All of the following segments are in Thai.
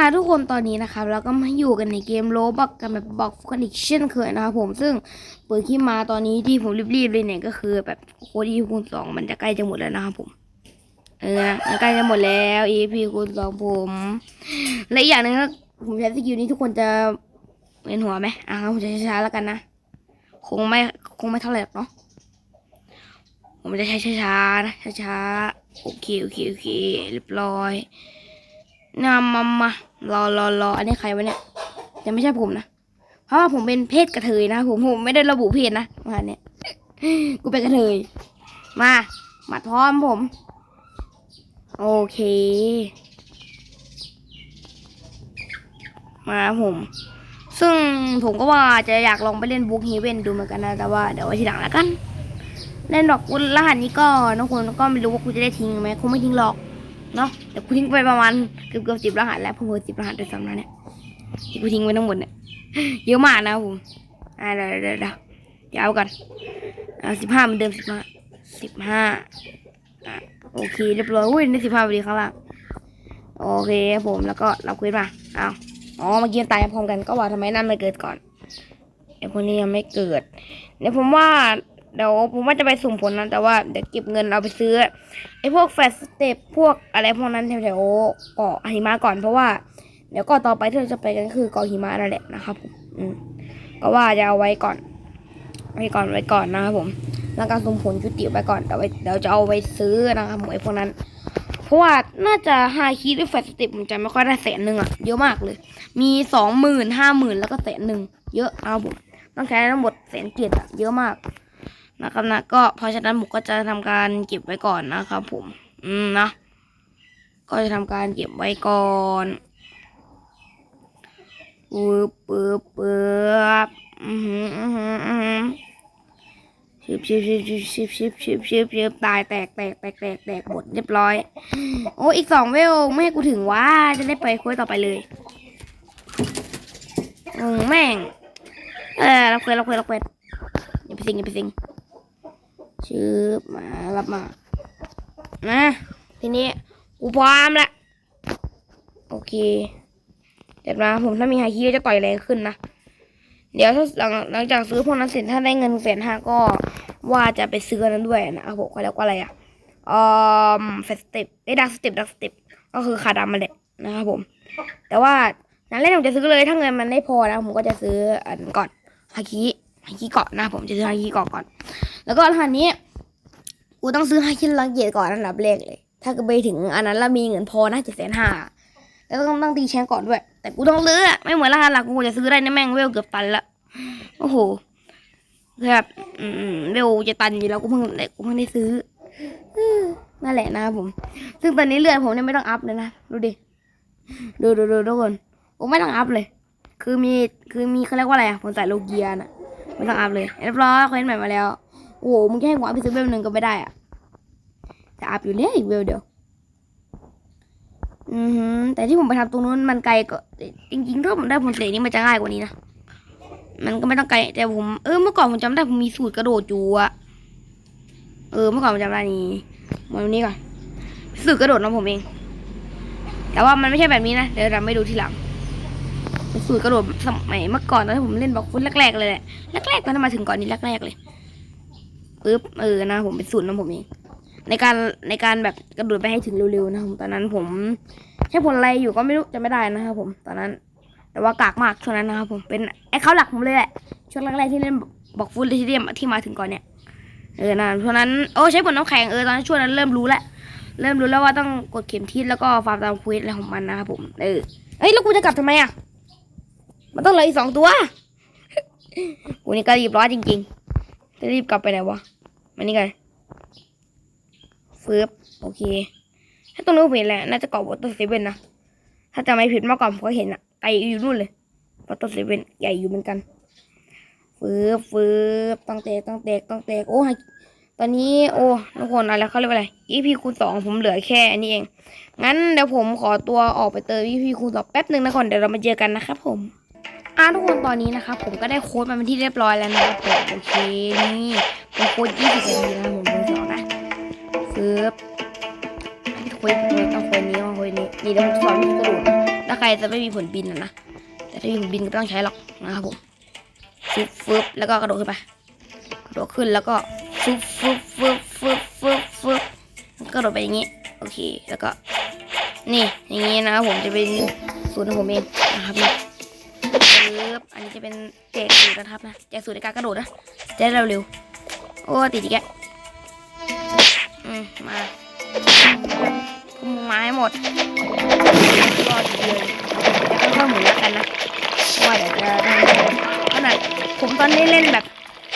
อ่าทุกคนตอนนี้นะครับเราก็มาอยู่กันในเกมโลบอกกันแบบบอกกันอีกเช่นเคยนะครับผมซึ่งเปิดขึ้นมาตอนนี้ที่ผมรีบๆเลยเนี่ยก็คือแบบโคดีคูณสองมันจะใกล้จะหมดแล้วนะครับผม เออมันใกล้จะหมดแล้ว EP คูณสองผม และอีกอย่างหนึ่งก็ผมใช้สกิลนี้ทุกคนจะเวียนหัวไหมอะผมจะช้าๆแล้วกันนะ คงไม่คงไม่เท่าไหร่เนาะผมจะใช้ช้าๆนะช้าๆโอเคโอเคโอเคเรียบร้อย นำมามารอรอรออันนี้ใครวะเนี่ยยังไม่ใช่ผมนะ เพราะว่าผมเป็นเพศกระเทยนะผมผมไม่ได้ระบุเพศนะมาเนี่ยกูเป็นกระเทย มาหมัดพร้อมผม โอเค มาผม ซึ่งผมก็ว่าจะอยากลองไปเล่นบุ๊กเฮเวนดูเหมือนกันนะ แต่ว่าเดี๋ยวไว้ทีหลังแล้วกัน เล่นดอกกุลรหัสนี้ก็น้องคนก็ไม่รู้ว่าคุณจะได้ทิ้งไหมคงไม่ทิ้งหรอก เนาะเดี๋ยวกูทิ้งไปประมาณเกือบเกือบสิบรหัสแล้วผมเพิ่สิบรหัสด้วยซ้ำแล้วเนี่ยที่กูทิ้งไว้ทั้งหมดเนี่ยเยอะมากนะผมอ่าเดี๋ยวเดี๋ยวเดี๋ยวเดี๋ยวเอากันเอาสิบห้าเหมือนเดิมสิบห้าสิบห้าอะโอเคเรียบร้อยอุ้ยได้สิบห้าพอดีครับล่างโอเคผมแล้วก็เรับคุยมาเอาอ๋อเมื่อกี้ตายพร้อมกันก็ว่าทำไมนั่นไม่เกิดก่อนไอพวกนี้ยังไม่เกิดเดี๋ยวผมว่า เดี๋ยวผมว่าจะไปสุ่มผลนะแต่ว่าเดี๋ยวเก็บเงินเอาไปซื้อไอ้พวกแฟลชสเตปพวกอะไรพวกนั้นแถวๆเกาะหิมะก่อนเพราะว่าเดี๋ยวกาะต่อไปที่เราจะไปกันคือเกาะหิมะนั่นแหละนะครับผมอืมก็ว่าจะเอาไว้ก่อนไว้ก่อนไว้ก่อนนะครับผมแล้วการสุ่มผลจุติวไว้ก่อนเดี๋ยวเดี๋ยวจะเอาไว้ซื้อนะครับผมไอ้พวกนั้น เพราะว่าน่าจะไฮคีด้วยแฟลชสเตปผมจำไม่ค่อยได้แสนหนึ่งอะเยอะมากเลย มีสองหมื่นห้าหมื่นแล้วก็แสนหนึ่งเยอะนะครับผมต้องใช้ทั้งหมดแสนเจ็ดอะเยอะมาก นะครับนะก็เพราะฉะนั้นผมก็จะทำการเก็บไว้ก่อนนะครับผม อืมนะก็จะทำการเก็บไว้ก่อนปึ๊บปึ๊บปึ๊บอือหืออือหืออือหือชิบชิบชิบชิบชิบชิบชิบชิบชิบตายแตกแตกแตกแตกแตกหมดเรียบร้อย โอ้อีกสองเวลไม่ให้กูถึงว่าจะได้ไปคุยต่อไปเลยอืมแม่ง เออเราคุยเราคุยเราคุยอย่าไปสิงอย่าไปสิง ชื่อมารับมานะทีนี้กูพร้อมละโอเคเดี๋ยวนะผมถ้ามีไฮคีจะต่อยแรงขึ้นนะเดี๋ยวถ้าหลังหลังจากซื้อพวกนั้นเสร็จถ้าได้เงินแสนห้าก็ว่าจะไปซื้อนั้นด้วยนะครับผมเขาเรียกว่าอะไรอะอืมเฟสต็ปไอ้ดักสเต็ปดักสเต็ปก็คือขาดำมาแหละนะครับผม แต่ว่านั้นเล่นผมจะซื้อเลยถ้าเงินมันไม่พอนะผมก็จะซื้ออันก่อนฮาคิ ฮาคิเกาะนะผมจะซื้อฮาคิเกาะก่อน แล้วก็รหัสนี้กูต้องซื้อให้ขึ้นรังเกียจก่อนอันดับแรกเลย ถ้ากิดไปถึงอันนั้นแล้วมีเงินพอนะเจ็ดแสนห้าแล้วต้องต้องตีแชงก่อนด้วย แต่กูต้องซื้ออะไม่เหมือนรหัสหลักกูจะซื้อได้ในะแม่งเวลเกือบตันละโอ้โหแบบอืมเวลจะตันอยู่แล้วกูเพิ่งกูเพิ่งได้ซื้อนั่นแหละนะผม ซึ่งตอนนี้เลือดผมเนี่ยไม่ต้องอัพเลยนะ ดูดิ ดูดูดูทุกคน ผมไม่ต้องอัพเลย คือมี คือมีเขาเรียกว่าอะไรอะผมใส่โลเกียน่ะ ไม่ต้องอัพเลยเรียบร้อยเควสใหม่มาแล้วโอ้โหมึงแค่ให้หัวไปซื้อเวลหนึ่งก็ไม่ได้อะจะอัพอยู่เนี่ยอีกเวลเดียวอือหือแต่ที่ผมไปทำตรงนู้นมันไกลก็จริงๆถ้าผมได้ผลเสกนี่มันจะง่ายกว่านี้นะมันก็ไม่ต้องไกลแต่ผมเออเมื่อก่อนผมจำได้ผมมีสูตรกระโดดอยู่อะเออเมื่อก่อนผมจำได้นี่มาดูนี้ก่อนสูตรกระโดดของผมเอง แต่ว่ามันไม่ใช่แบบนี้นะเดี๋ยวเราไม่ดูทีหลัง เป็นสูตรกระโดดสมัยเมื่อก่อนตอนที่ผมเล่นบล็อกฟุตแรกๆเลยแหละแรกๆตอนที่มาถึงก่อนนี้แรกๆเลยปึ๊บเออนะผมเป็นสูตรของผมเองในการในการแบบกระโดดไปให้ถึงเร็วๆนะครับตอนนั้นผมใช้ผลอะไรอยู่ก็ไม่รู้จะไม่ได้นะครับผมตอนนั้น แต่ว่ากากมากช่วงนั้นนะครับผมเป็นไอ้เขาหลักผมเลยแหละช่วงแรกๆที่เล่นบอกฟูลที่เรียมที่มาถึงก่อนเนี่ยเออนะช่วงนั้นโอ้ใช้ผลน้ำแข็งเออตอนนั้นช่วงนั้นเริ่มรู้แล้วเริ่มรู้แล้วว่าต้องกดเข็มทิศแล้วก็ฟาร์มตามคุยอะไรของมันนะครับผมเออเอ้ยแล้วกูจะกลับทำไมอะ มันต้องเหลืออีกสองตัวกูนี่ก็รีบร้อนจริงๆจะรีบกลับไปไหนวะมานี่กันฟืบโอเค ถ้าตรงนู้นผมเห็นแหละน่าจะเกาะวอเตอร์เซเว่นนะถ้าจะไม่ผิดเมื่อก่อนผมก็เห็นอะไกลอยู่นู่นเลยวอเตอร์เซเว่นใหญ่อยู่เหมือนกันฟืบฟืบต้องแตกต้องแตกต้องแตกโอ้ยตอนนี้โอ้ทุกคนอะไรเขาเรียกว่าอะไร EP คูณสองผมเหลือแค่อันนี้เอง งั้นเดี๋ยวผมขอตัวออกไปเติม EP คูณสองแป๊บหนึ่งนะก่อนเดี๋ยวเรามาเจอกันนะครับผม อ่าทุกคนตอนนี้นะครับผมก็ได้โค้ดมาเป็นที่เรียบร้อยแล้วนะครับผมโอเคนี่เป็นโค้ด20นาทีนะครับผมเบอร์สองนะซึบโค้ดโค้ดต้องโค้ดนี้ต้องโค้ดนี้นี่เดี๋ยวผมสอนวิธีกระโดดนะถ้าใครจะไม่มีผลบินนะนะแต่ถ้ามีผลบินก็ต้องใช้หรอกนะครับผมฟึบฟึบแล้วก็กระโดดขึ้นไปกระโดดขึ้นแล้วก็ฟึบฟึบฟึบฟึบฟึบฟึบกระโดดไปอย่างนี้โอเคแล้วก็ นี่อย่างนี้นะครับผมจะเป็นสูตรของผมเองนะครับนี่ จะเป็นแจกสูตรนะครับนะแจกสูตรในการกระโดดนะจะได้เร็วๆโอ้ติดอีกแกอืมมาพุ่มาให้หมดก็ดีเลยจะค่อยๆหมุนแล้วกันนะว่าเดี๋ยวจะทำขนาดผมตอนนี้เล่นแบบ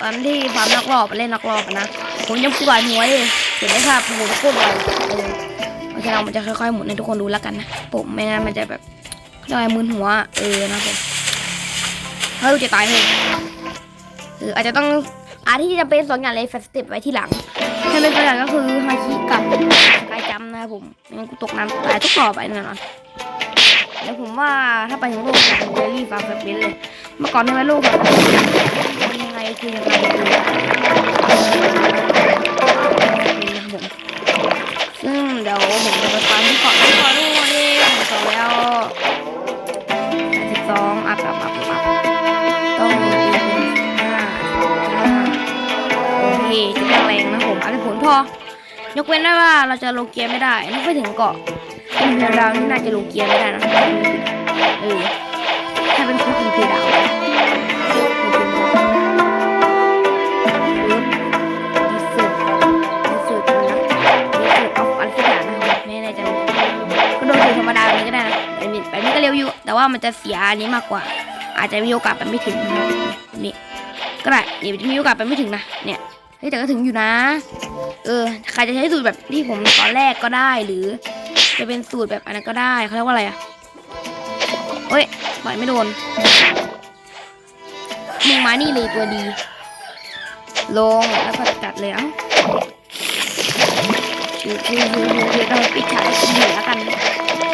ตอนที่ฟาร์มนักรอบเล่นนักรอบอะนะผมยังปวดหัวเลยเห็นไหมครับหมุนโคตรไวเออโอเคเรามันจะค่อยๆหมุนให้ทุกคนดูแล้วกันนะผมไม่งั้นมันจะแบบเรียมึนหัวเออนะผม เฮ้ยจะตายเลยเอออาจจะต้องอาที่จะเป็นสองอย่างเลยแฟสต็ปไว้ที่หลังถ้าเป็นตัวอย่างก็คือฮาคิกับกายจัมป์นะครับผมไม่งั้นกูตกน้ำตายทุกต่อไปแน่นอนแล้วผมว่าถ้าไปถึงโลกของเวลี่ฟาร์มแบบนี้เลย เมื่อก่อนทำไมโลกแบบมันยังไงคือยังไงคือนะครับซึ่งเดี๋ยวผมจะไปฟังที่เกาะที่เกาะนู่นนี่ผมสองแล้วสิบสองอัพอัพอัพอัพ ต้องตีเป็นห้าโอเคจะแข็งแรงนะผมอัพผลพอ ยกเว้นได้ว่าเราจะโลเกียไม่ได้ถ้าไปถึงเกาะเป็นเพดาวนี่น่าจะโลเกียไม่ได้นะเออถ้าเป็นคุกอีเพดาวดีสุดดีสุดนะรู้สึกออฟอะไรกอย่างนะครับไม่น่ใจก็โดนธรรมดาแบบนี้ก็ได้นะไปมิดไปมิดก็เร็วอยู่ แต่ว่ามันจะเสียอันนี้มากกว่า อาจจะมีโอกาสไปไม่ถึงนะนี่ก็ได้เดี๋ยวจะมีโอกาสไปไม่ถึงนะเนี่ยเฮ้แต่ก็ถึงอยู่นะ เออ ใครจะใช้สูตรแบบที่ผมตอนแรกก็ได้หรือ จะเป็นสูตรแบบอันนั้นก็ได้เขาเรียกว่าอะไรอะเฮ้ยปล่อยไม่โดนมึงมานี่เลยตัวดี ลงแล้วก็จัดเลยเอ้าคือคือคือคือเราปิดฉากเหนแล้วกัน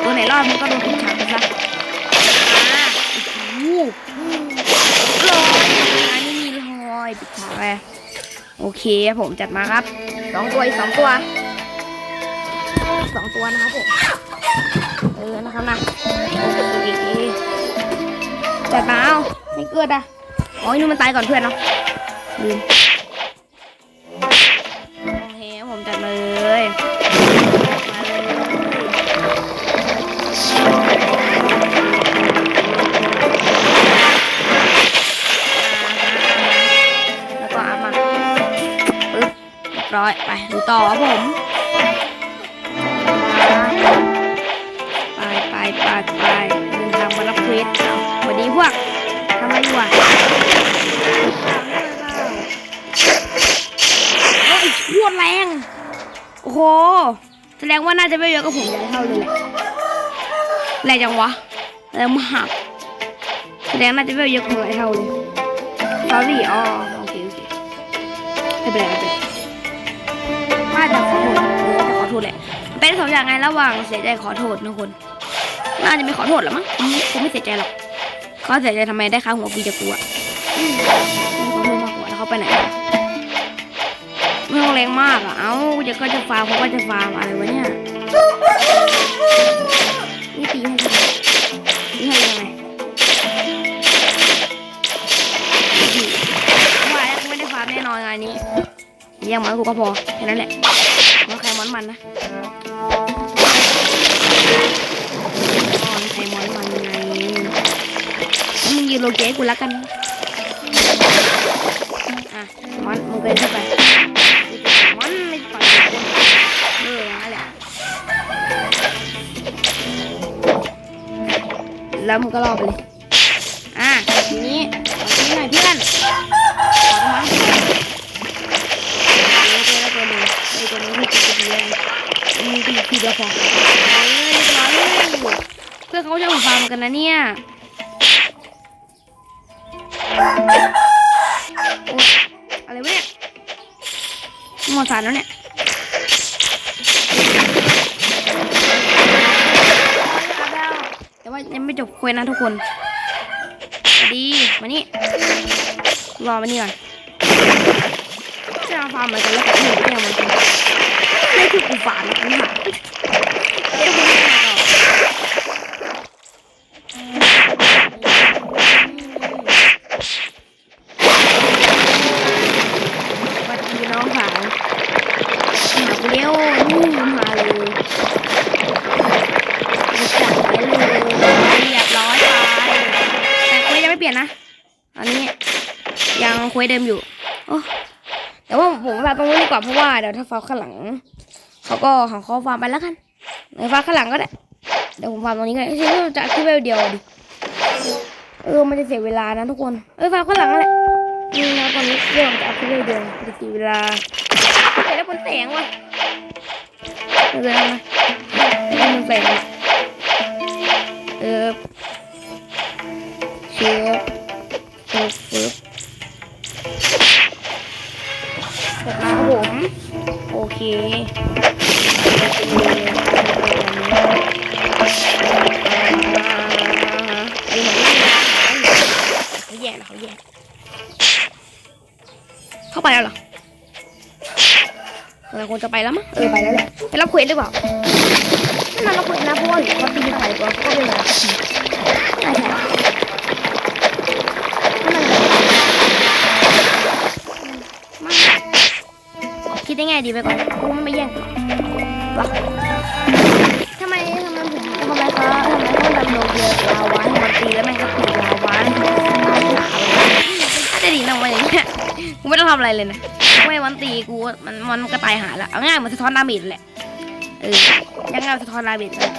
ตัวไหนรอดมันก็โดน เคผมจัดมาครับสองตัวอีกสองตัวสองตัวนะครับผมเออนะครับนะโอเคจัดมาเอาไม่เกิดอะอ๋อนี่มันตายก่อนเพื่อนเนาะลืม อผมไปไปไปไปเดินทางมารับเควสเอาสวัสดีพวกทำอะไรอยู่อะโอ้ยโคตรแรง โอ้โห แสดงว่าน่าจะไม่เยอะกับผมอย่างเท่าเลยแหละแรงจังวะแรงมากแสดงน่าจะไม่เยอะกับผมหลยเท่าเลยสอรี่อ๋อโอเคโอเคไม่เป็นไรไม่เป็นไร ว่าจะขอโทษเออจะขอโทษแหละ เป็นสองอย่างไงระหว่างเสียใจขอโทษนะคน น่าจะไม่ขอโทษหรอมั้งผมไม่เสียใจหรอกเขาเสียใจทำไมได้ค่าหัวฟรีจากกูอะอืมขอโทษมากกว่าแล้วเขาไปไหนไม่ต้องแรงมากอะ เอ้าเดี๋ยวก็จะฟาร์มเขาก็จะฟาร์มอะไรวะเนี่ยนี่ตีให้ทำไมตีให้ยังไงว่าแล้วไม่ได้ฟาร์มแน่นอนงานนี้ เลี้ยงมันกูก็พอแค่นั้นแหละมันใครมอนมันนะมอนใครมอนมันไงมึงยืนโลเกให้กูล้วกันอะมอนมึงเกินเข้าไปมันไม่ปล่อยเออนั่นแหละแล้วมึงก็รอไปเลยอะทีนี้ขอทีนี้หน่อยเพื่อนขอทั้งเจอแล้วตัวหนึงไอ้ตัวนี้ที่ติดตัวเดียวมึงตีทีเดียวพอเออเรียบร้อยเลยเพื่อนเขาจะมาฟาร์ม กันนะเนี่ยอะไรวะเนี่ยหมดสารแล้วเนี่ยแต่ว่ายังไม่จบคุยนะทุกคน ดี มานี่ รอมานี่ก่อนจะมาฟาร์มเหมือนกันแล้วแต่ไม่เห็นที่เอามันไม่คือกูฟาร์มนะเดี๋ยว เลี้ยวนู่นมาเลยจับไปเลยเรียบร้อยไปแต่คุยยังไม่เปลี่ยนนะตอนนี้ยังคุยเดิมอยู่โอแต่ว่าผมพาตรงนี้ดีกว่าเพราะว่าเดี๋ยวถ้าฟ้าข้างหลังเขาก็ของเอาฟาร์มไปแล้วกันหรือฟ้าข้างหลังก็ได้เดี๋ยวผมฟาร์มตรงนี้ก็ได้ที่เราจะขึ้นไปเดียวดิเออมันจะเสียเวลานะทุกคนเออฟ้าข้างหลังแหละนี่นะตอนนี้เรื่องจะขึ้นไปเดียวจะเสียเวลา เสียแล้วบนแสงว่ะเออทำไมไม่บนแสงอะเออเชฟเชฟเชฟเสร็จแล้วครับผม โอเคไอ้หนูเขาแย่เขาแย่เข้าไปแล้วเหรอ เออคงจะไปแล้วมั้งเออไปแล้วแหละไปรับเควสหรือเปล่าไม่น่ารับเควสนะเพราะว่าเขาตีไข่ตัวเขาก็เป็นอะไรสักทีใช่ใช่ไม่น่าจะไม่คิดได้ไงดีไปก่อนกูมันไม่แย่งกูวะทำไมทำไมผมทำไมเขาทำไมเขาดำโลเกียร์ลาวาให้มันตีแล้วแม่งก็ ต้องทำอะไรเลยนะไม่วันตีกูมันมันก็ตายหาละเอาง่ายเหมือนสะท้อนดาเมจแหละเออยังไงสะท้อนดาเมจเลย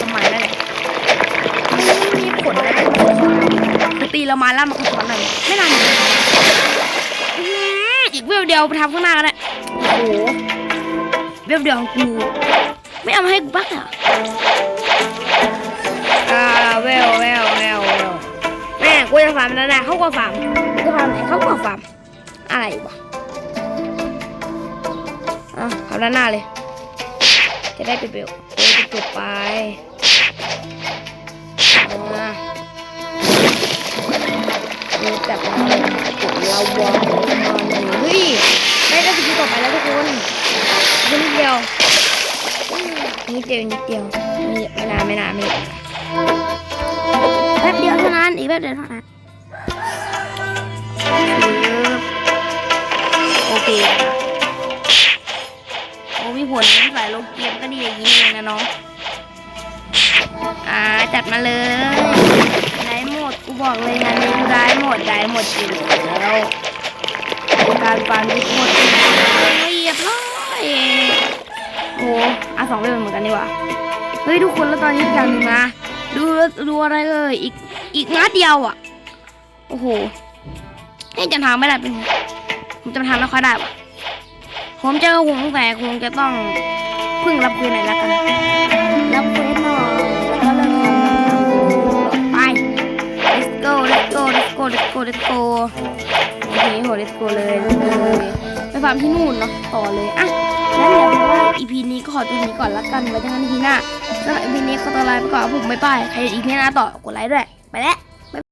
ทำไมนั่นแหละไม่มีผลอะไรตีเรามาแล้วมันก็สะท้อนอะไรไม่นานอีกเวลเดียวไปทำข้างหน้าก็ได้โอ้โหเวลเดียวของกูไม่เอามาให้กูบ้างเหรออ่าเวลเวลเวลเวแม่ กูจะฟาร์มแล้วนะเขาก็ฟาร์มกูจะฟาร์มไหนเขาก็ฟาร์มอะไรวะอะทำด้านหน้าเลย จะได้ไปเบลโอ้ยจบไปอ่าดูจับเรากดเราวางเฮ้ยได้ได้สกิลต่อไปแล้วทุกคนนิดเดียวนิดเดียวนิดเดียวไม่ไม่นานไม่นานไม่นานแป๊บเดียวเท่านั้นอีกแป๊บเดียวเท่านั้น โอเคโอ้มีผลใส่โลเกียมก็ดีอย่างนี้เองนะน้องอ่าจัดมาเลยได้หมดกูบอกเลยงานนี้กูได้หมดได้หมดจริงแล้วการฟังที่หมดละเอียบร้อยโอ้อะสองเรื่องเหมือนกันดีกว่าเฮ้ยทุกคนแล้วตอนนี้อย่างหนึ่งนะดูดูอะไรเอ่ยอีกอีกนัดเดียวอะ โอ้โห นี่จำทางไม่ได้เป็นไงผมจำทางไม่ค่อยได้ว่ะผมเจอหงแต่คงจะต้องพึ่งรับคืนหน่อยละกันรับคืนหน่อยแล้วก็เริ่มไป let's go let's go let's go let's go let's go โอเคโห let's go เลยเลยไปฟาร์มที่นู่นเนาะต่อเลยอะแล้วเดี๋ยวว่า EP นี้ก็ขอตัวนี้ก่อนละกันไว้เจอกัน EP หน้าสำหรับ EP นี้ขอตัวลาไปก่อนผมไม่ไป้ายใคร EP หน้าต่อกดไลค์ด้วยไปแล้ว